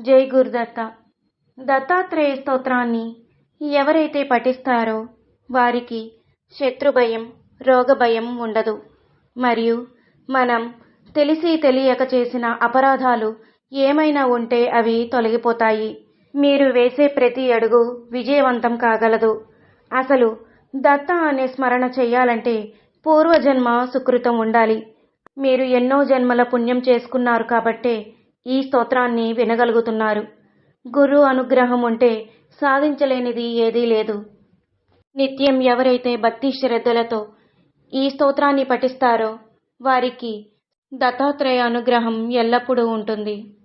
జై గురుదత్త. దత్తాత్రేయ స్తోత్రాన్ని ఎవరైతే పఠిస్తారో వారికి శత్రుభయం రోగభయం ఉండదు. మరియు మనం తెలిసి తెలియక చేసిన అపరాధాలు ఏమైనా ఉంటే అవి తొలగిపోతాయి. మీరు వేసే ప్రతి అడుగు విజయవంతం కాగలదు. అసలు దత్త అనే స్మరణ చెయ్యాలంటే పూర్వజన్మ సుకృతం ఉండాలి. మీరు ఎన్నో జన్మల పుణ్యం చేసుకున్నారు కాబట్టే ఈ స్తోత్రాన్ని వినగలుగుతున్నారు. గురు అనుగ్రహం ఉంటే సాధించలేనిది ఏదీ లేదు. నిత్యం ఎవరైతే భక్తి శ్రద్ధలతో ఈ స్తోత్రాన్ని పఠిస్తారో వారికి దత్తాత్రేయ అనుగ్రహం ఎల్లప్పుడూ ఉంటుంది.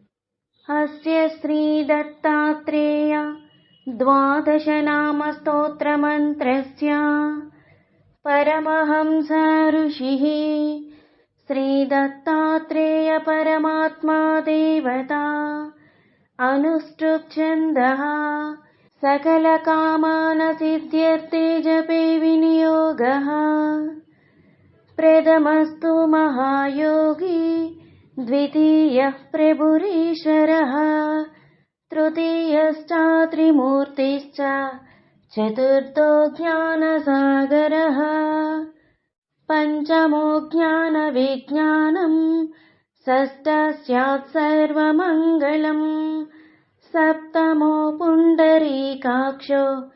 అస్య శ్రీ దత్తాత్రేయ ద్వాదశనామస్తోత్రమంత్రస్య పరమహంస ఋషి. శ్రీదత్త परमात्मा देवता अनुष्टुप्छन्दः सकलकामानसिद्ध्यर्थे जपे विनियोगः। प्रथमस्तु महायोगी द्वितीयः प्रभुरीश्वरः तृतीयश्चात्रिमूर्तिश्च चतुर्थो ज्ञानसागरः। पञ्चमो ज्ञानविज्ञानम् षष्ठ स्यात् सर्वमङ्गलम्। सप्तमो पुण्डरीकाक्षो।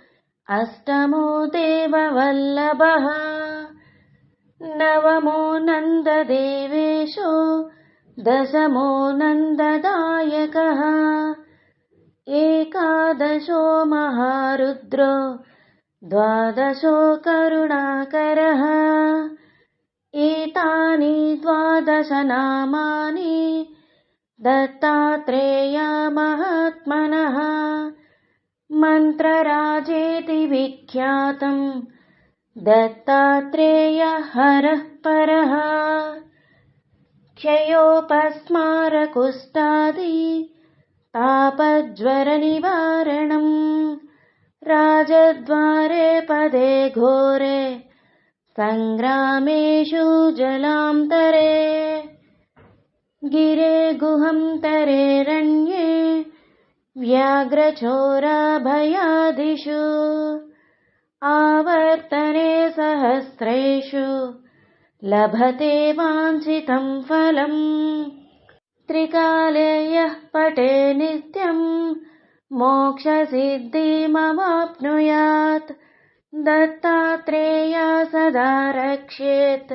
अष्टमो देववल्लभः। नवमो नन्ददेवेशो। दशमो नन्ददायकः। एकादशो महारुद्रो। द्वादशो करुणाकरः द्वादशनामानि दत्तात्रेयमहात्मनः मन्त्रराजेति विख्यातम् दत्तात्रेय हरः परः क्षयोपस्मारकुष्ठादि तापज्वरनिवारणम् राजद्वारे पदे घोरे सङ्ग्रामेषु जलान्तरे गिरे गुहन्तरे रण्ये व्याघ्रचोराभयादिषु आवर्तने सहस्रेषु लभते वाञ्छितम् फलम्। त्रिकाले यः पटे नित्यम् मोक्षसिद्धिमवाप्नुयात् दत्तात्रेया सदा रक्षेत्।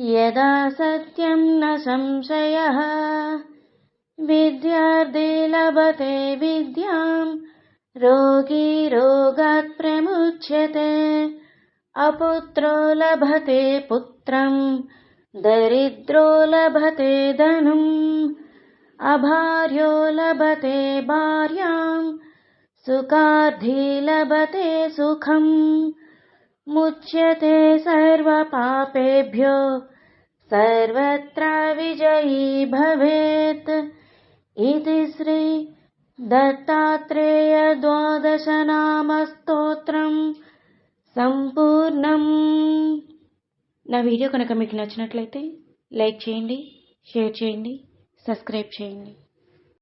यदा सत्यम् न संशयः विद्यार्थे लभते विद्याम् रोगी रोगात् प्रमुच्यते। अपुत्रो लभते पुत्रम् दरिद्रो लभते धनुम् अभार्यो लभते भार्याम् सुखार्थी लभते सुखम् मुच्यते सर्वपापेभ्यो सर्वत्र विजयी भवेत् इति श्री దత్తాత్రేయ ద్వాదశనామస్తోత్రం సంపూర్ణం నా వీడియో కనుక మీకు నచ్చినట్లయితే లైక్ చేయండి షేర్ చేయండి సబ్స్క్రైబ్ చేయండి